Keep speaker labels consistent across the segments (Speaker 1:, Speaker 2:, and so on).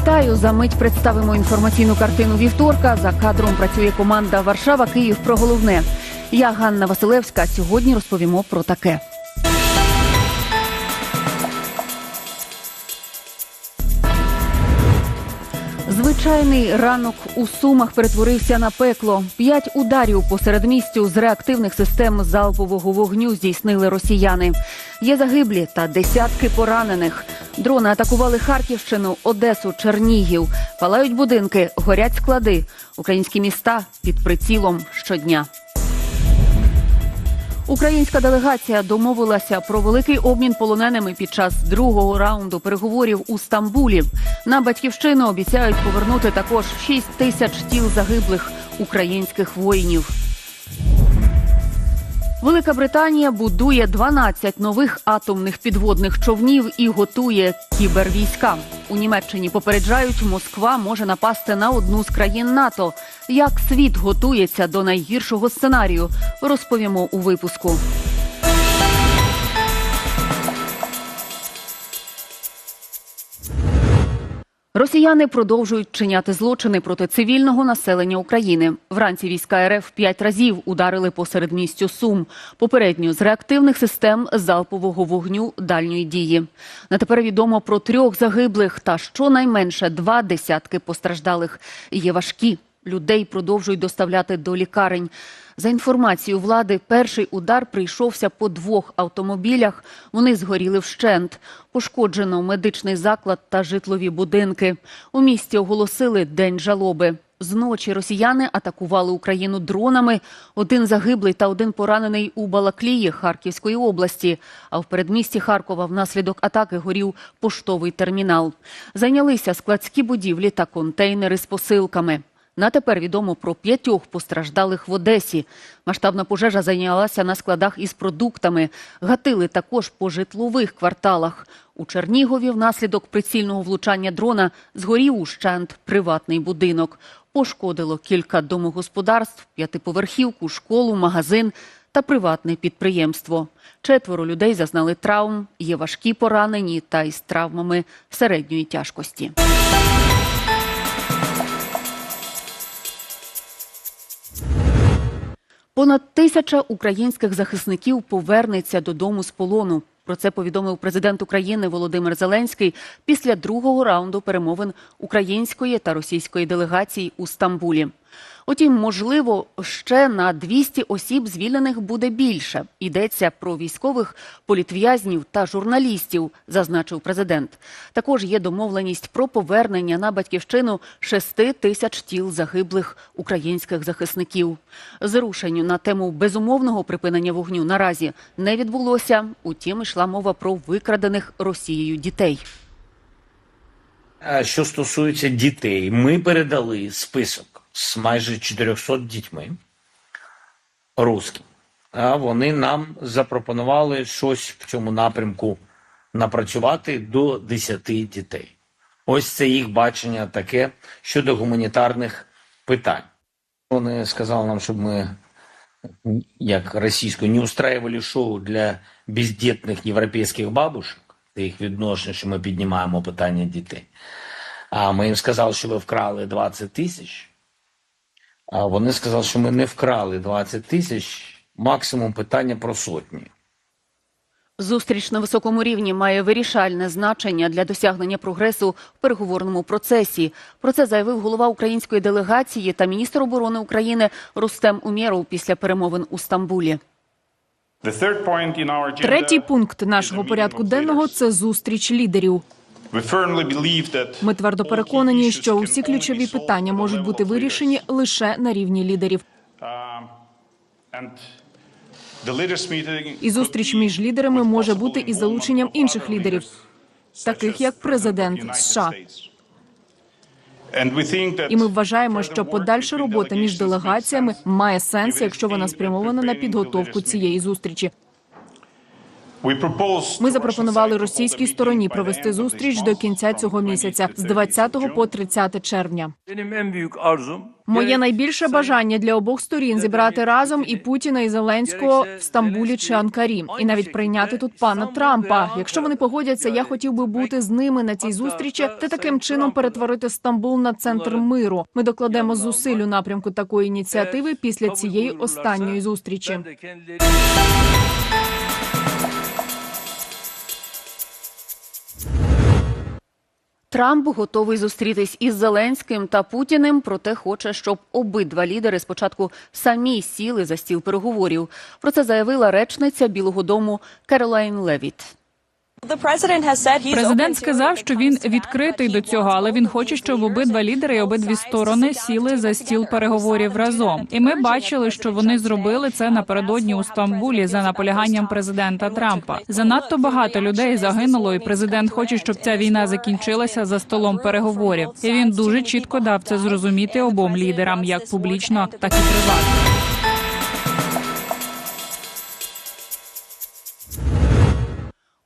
Speaker 1: Вітаю за мить. Представимо інформаційну картину вівторка. За кадром працює команда Варшава Київ про головне. Я Ганна Василевська. Сьогодні розповімо про таке. Звичайний ранок у сумах перетворився на пекло. П'ять ударів по середмістю з реактивних систем залпового вогню здійснили росіяни. Є загиблі та десятки поранених. Дрони атакували Харківщину, Одесу, Чернігів. Палають будинки, горять склади. Українські міста під прицілом щодня. Українська делегація домовилася про великий обмін полоненими під час другого раунду переговорів у Стамбулі. На батьківщину обіцяють повернути також 6 тисяч тіл загиблих українських воїнів. Велика Британія будує 12 нових атомних підводних човнів і готує кібервійська. У Німеччині попереджають, Москва може напасти на одну з країн НАТО. Як світ готується до найгіршого сценарію, розповімо у випуску. Росіяни продовжують чиняти злочини проти цивільного населення України. Вранці війська РФ п'ять разів ударили по середмістю Сум. Попередньо з реактивних систем залпового вогню дальньої дії. На тепер відомо про трьох загиблих та щонайменше два десятки постраждалих. Є важкі. Людей продовжують доставляти до лікарень. За інформацією влади, перший удар прийшовся по двох автомобілях. Вони згоріли вщент. Пошкоджено медичний заклад та житлові будинки. У місті оголосили день жалоби. Зночі росіяни атакували Україну дронами. Один загиблий та один поранений у Балаклії Харківської області. А в передмісті Харкова внаслідок атаки горів поштовий термінал. Зайнялися складські будівлі та контейнери з посилками. На тепер відомо про п'ятьох постраждалих в Одесі. Масштабна пожежа зайнялася на складах із продуктами. Гатили також по житлових кварталах. У Чернігові внаслідок прицільного влучання дрона згорів ущент приватний будинок. Пошкодило кілька домогосподарств, п'ятиповерхівку, школу, магазин та приватне підприємство. Четверо людей зазнали травм, є важкі поранені та із травмами середньої тяжкості. Понад тисяча українських захисників повернеться додому з полону. Про це повідомив президент України Володимир Зеленський після другого раунду перемовин української та російської делегацій у Стамбулі. Утім, можливо, ще на 200 осіб звільнених буде більше. Йдеться про військових політв'язнів та журналістів, зазначив президент. Також є домовленість про повернення на батьківщину 6 тисяч тіл загиблих українських захисників. Зрушень на тему безумовного припинення вогню наразі не відбулося. Утім, йшла мова про викрадених Росією дітей.
Speaker 2: Що стосується дітей, ми передали список з майже 400 дітьми русським. А вони нам запропонували щось в цьому напрямку напрацювати до 10 дітей. Ось це їх бачення таке щодо гуманітарних питань. Вони сказали нам, щоб ми, як російською, не устраивали шоу для бездітних європейських бабушек, це їх відношення, що ми піднімаємо питання дітей. А ми їм сказали, що ви вкрали 20 тисяч. А вони сказали, що ми не вкрали 20 тисяч, максимум питання про сотні.
Speaker 1: Зустріч на високому рівні має вирішальне значення для досягнення прогресу в переговорному процесі. Про це заявив голова української делегації та міністр оборони України Рустем Умєров після перемовин у Стамбулі.
Speaker 3: Третій пункт нашого порядку денного це зустріч лідерів. Ми твердо переконані, що усі ключові питання можуть бути вирішені лише на рівні лідерів. І зустріч між лідерами може бути із залученням інших лідерів, таких як президент США. І ми вважаємо, що подальша робота між делегаціями має сенс, якщо вона спрямована на підготовку цієї зустрічі. Ми запропонували російській стороні провести зустріч до кінця цього місяця з 20 по 30 червня. Моє найбільше бажання для обох сторін зібрати разом і Путіна і Зеленського в Стамбулі чи Анкарі, і навіть прийняти тут пана Трампа. Якщо вони погодяться, я хотів би бути з ними на цій зустрічі та таким чином перетворити Стамбул на центр миру. Ми докладемо зусиль у напрямку такої ініціативи після цієї останньої зустрічі.
Speaker 1: Трамп готовий зустрітись із Зеленським та Путіним, проте хоче, щоб обидва лідери спочатку самі сіли за стіл переговорів. Про це заявила речниця Білого Дому Керолайн Левіт.
Speaker 4: Президент сказав, що він відкритий до цього, але він хоче, щоб обидва лідери і обидві сторони сіли за стіл переговорів разом. І ми бачили, що вони зробили це напередодні у Стамбулі за наполяганням президента Трампа. Занадто багато людей загинуло, і президент хоче, щоб ця війна закінчилася за столом переговорів. І він дуже чітко дав це зрозуміти обом лідерам, як публічно, так і приватно.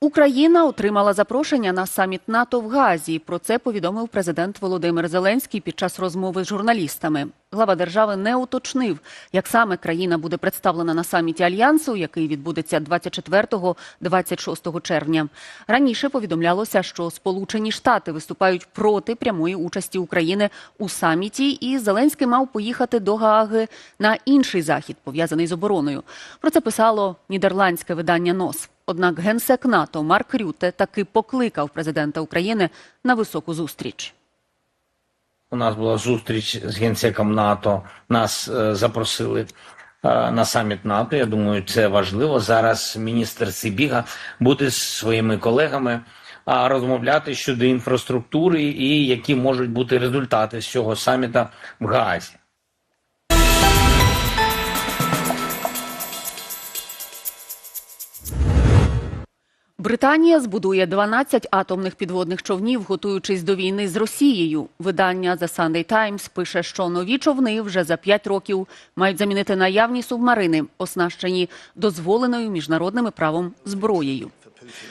Speaker 1: Україна отримала запрошення на саміт НАТО в Газі. Про це повідомив президент Володимир Зеленський під час розмови з журналістами. Глава держави не уточнив, як саме країна буде представлена на саміті альянсу, який відбудеться 24-26 червня. Раніше повідомлялося, що Сполучені Штати виступають проти прямої участі України у саміті, і Зеленський мав поїхати до Гааги на інший захід, пов'язаний з обороною. Про це писало нідерландське видання НОС. Однак генсек НАТО Марк Рюте таки покликав президента України на високу зустріч.
Speaker 2: У нас була зустріч з генсеком НАТО. Нас е, запросили е, на саміт НАТО. Я думаю, це важливо. Зараз міністр Сибіга буде з своїми колегами а, розмовляти щодо інфраструктури і які можуть бути результати з цього саміта в Гаазі.
Speaker 1: Британія збудує 12 атомних підводних човнів, готуючись до війни з Росією. Видання The Sunday Times пише, що нові човни вже за 5 років мають замінити наявні субмарини, оснащені дозволеною міжнародним правом зброєю.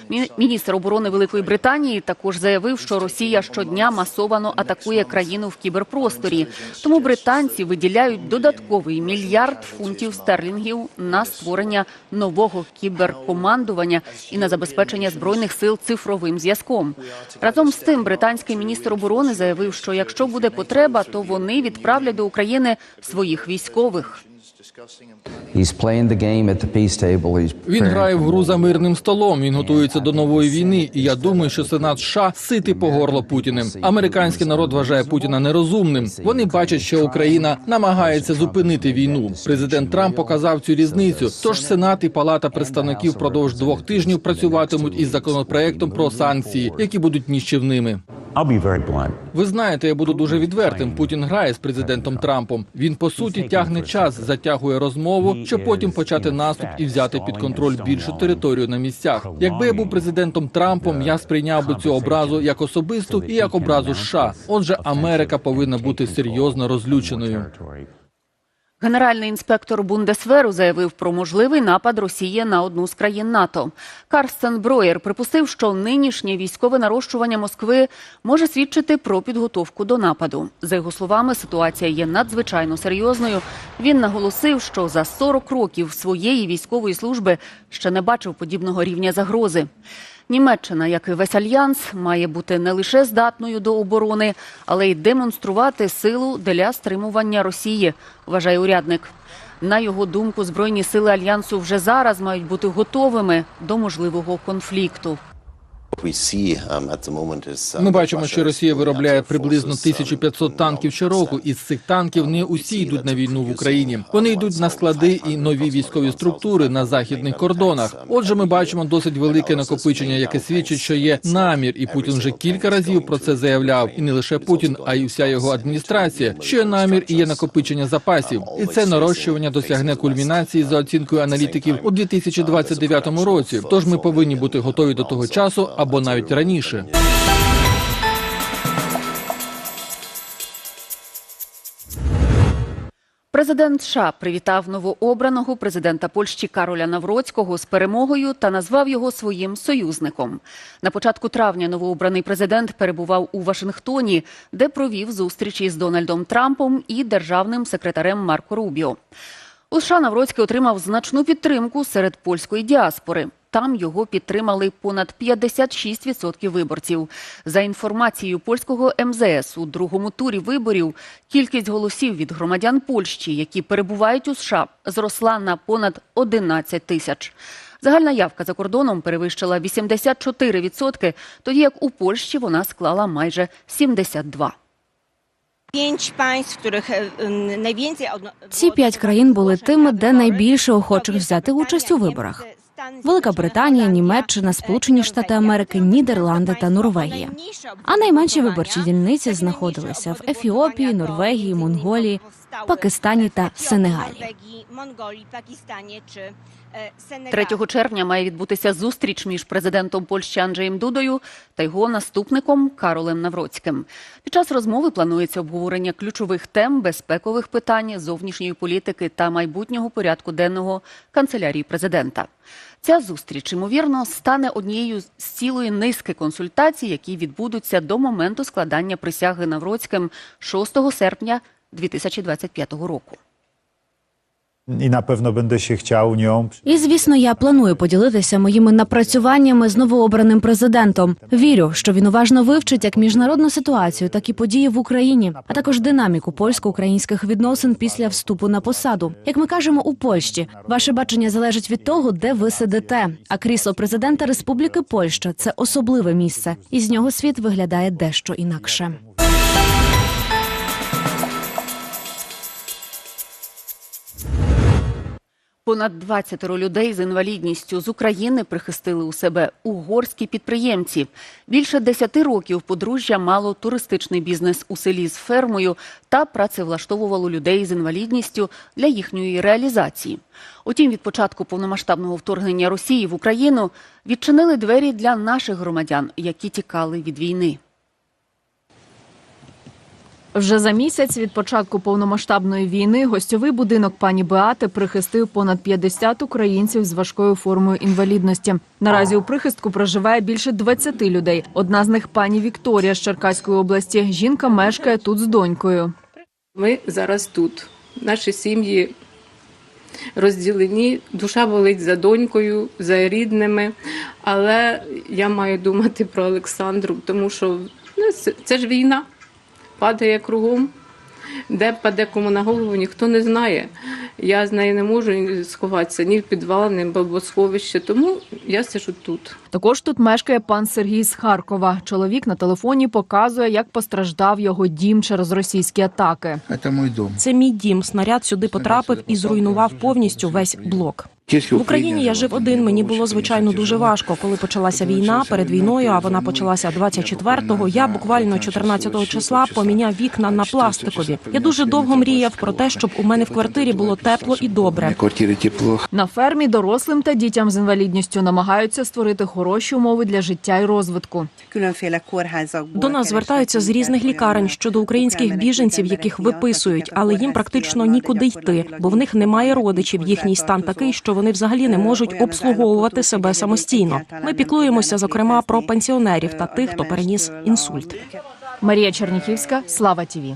Speaker 1: Мі- Міністр оборони Великої Британії також заявив, що Росія щодня масовано атакує країну в кіберпросторі. Тому британці виділяють додатковий мільярд фунтів стерлінгів на створення нового кіберкомандування і на забезпечення збройних сил цифровим зв'язком. Разом з тим, британський міністр оборони заявив, що якщо буде потреба, то вони відправлять до України своїх військових.
Speaker 5: He's playing the game at the peace table. He's
Speaker 6: Він грає в гру за мирним столом. Він готується до нової війни. І я думаю, що Сенат США ситий по горло Путіним. Американський народ вважає Путіна нерозумним. Вони бачать, що Україна намагається зупинити війну. Президент Трамп показав цю різницю. Тож Сенат і Палата представників впродовж двох тижнів працюватимуть із законопроектом про санкції, які будуть ніщівними.
Speaker 7: I'll be very blunt.
Speaker 6: Ви знаєте, я буду дуже відвертим. Путін грає з президентом Трампом. Він по суті тягне час, затягує розмову, щоб потім почати наступ і взяти під контроль більшу територію на місцях. Якби я був президентом Трампом, я сприйняв би цю образу як особисту і як образу США. Отже, Америка повинна бути серйозно розлюченою.
Speaker 1: Генеральний інспектор Бундесверу заявив про можливий напад Росії на одну з країн НАТО. Карстен Броєр припустив, що нинішнє військове нарощування Москви може свідчити про підготовку до нападу. За його словами, ситуація є надзвичайно серйозною. Він наголосив, що за 40 років своєї військової служби ще не бачив подібного рівня загрози. Німеччина, як і весь альянс, має бути не лише здатною до оборони, але й демонструвати силу для стримування Росії, вважає урядник. На його думку, збройні сили альянсу вже зараз мають бути готовими до можливого конфлікту.
Speaker 6: Ми бачимо, що Росія виробляє приблизно 1500 танків щороку. Із цих танків не усі йдуть на війну в Україні. Вони йдуть на склади і нові військові структури на західних кордонах. Отже, ми бачимо досить велике накопичення, яке свідчить, що є намір, і Путін вже кілька разів про це заявляв. І не лише Путін, а й вся його адміністрація. Що є намір і є накопичення запасів, і це нарощування досягне кульмінації за оцінкою аналітиків у 2029 році. Тож ми повинні бути готові до того часу або навіть раніше.
Speaker 1: Президент США привітав новообраного президента Польщі Кароля Навроцького з перемогою та назвав його своїм союзником. На початку травня новообраний президент перебував у Вашингтоні, де провів зустрічі з Дональдом Трампом і державним секретарем Марко Рубіо. У США Навроцький отримав значну підтримку серед польської діаспори. Там його підтримали понад 56% виборців. За інформацією польського МЗС, у другому турі виборів кількість голосів від громадян Польщі, які перебувають у США, зросла на понад 11 тисяч. Загальна явка за кордоном перевищила 84%, тоді як у Польщі вона склала майже 72%.
Speaker 7: Pięć państw, których e, m, najwięcej odno-
Speaker 8: Ці п'ять країн були тими, де найбільше охочих взяти участь у виборах. Велика Британія, Німеччина, Сполучені Штати Америки, Нідерланди та Норвегія. А найменші виборчі дільниці знаходилися в Ефіопії, Норвегії, Монголії, Пакистані та Сенегалі.
Speaker 1: 3 червня має відбутися зустріч між президентом Польщі Анджеєм Дудою та його наступником Каролем Навроцьким. Під час розмови планується обговорення ключових тем безпекових питань, зовнішньої політики та майбутнього порядку денного канцелярії президента. Ця зустріч, ймовірно, стане однією з цілої низки консультацій, які відбудуться до моменту складання присяги Навроцьким 6 серпня 2025 року.
Speaker 9: Na pewno będę się chciał nią
Speaker 8: І звісно, я планую поділитися моїми напрацюваннями з новообраним президентом. Вірю, що він уважно вивчить як міжнародну ситуацію, так і події в Україні, а також динаміку польсько-українських відносин після вступу на посаду. Як ми кажемо у Польщі, ваше бачення залежить від того, де ви сидите. А крісло президента Республіки Польща це особливе місце, і з нього світ виглядає дещо інакше.
Speaker 1: Понад 20 людей з інвалідністю з України прихистили у себе угорські підприємці. Більше 10 років подружжя мало туристичний бізнес у селі з фермою та працевлаштовувало людей з інвалідністю для їхньої реалізації. Утім, від початку повномасштабного вторгнення Росії в Україну відчинили двері для наших громадян, які тікали від війни.
Speaker 3: Вже за місяць від початку повномасштабної війни гостьовий будинок пані Беати прихистив понад 50 українців з важкою формою інвалідності. Наразі у прихистку проживає більше 20 людей. Одна з них пані Вікторія з Черкаської області. Жінка мешкає тут з донькою.
Speaker 10: Ми зараз тут. Наші сім'ї розділені, душа болить за донькою, за рідними. Але я маю думати про Олександру, тому що ну, це, ж війна, падає кругом. Де паде кому на голову, ніхто не знає. Я з нею не можу сховатися ні в підвал, ні в бомбосховище, тому я сижу тут.
Speaker 3: Також тут мешкає пан Сергій з Харкова. Чоловік на телефоні показує, як постраждав його дім через російські атаки.
Speaker 11: Это мой дом.
Speaker 12: Це мій дім. Снаряд сюди потрапив і зруйнував повністю весь блок. В Україні я жив один. Мені було звичайно дуже важко. Коли почалася війна перед війною, а вона почалася 24-го, Я буквально 14-го числа поміняв вікна на пластикові. Я дуже довго мріяв про те, щоб у мене в квартирі було тепло і добре.
Speaker 11: На тепло.
Speaker 3: На фермі дорослим та дітям з інвалідністю намагаються створити хороші умови для життя і розвитку.
Speaker 12: До нас звертаються з різних лікарень щодо українських біженців, яких виписують, але їм практично нікуди йти, бо в них немає родичів. Їхній стан такий, що вони взагалі не можуть обслуговувати себе самостійно. Ми піклуємося зокрема про пенсіонерів та тих, хто переніс інсульт.
Speaker 3: Марія Черніхівська, Слава Тіві.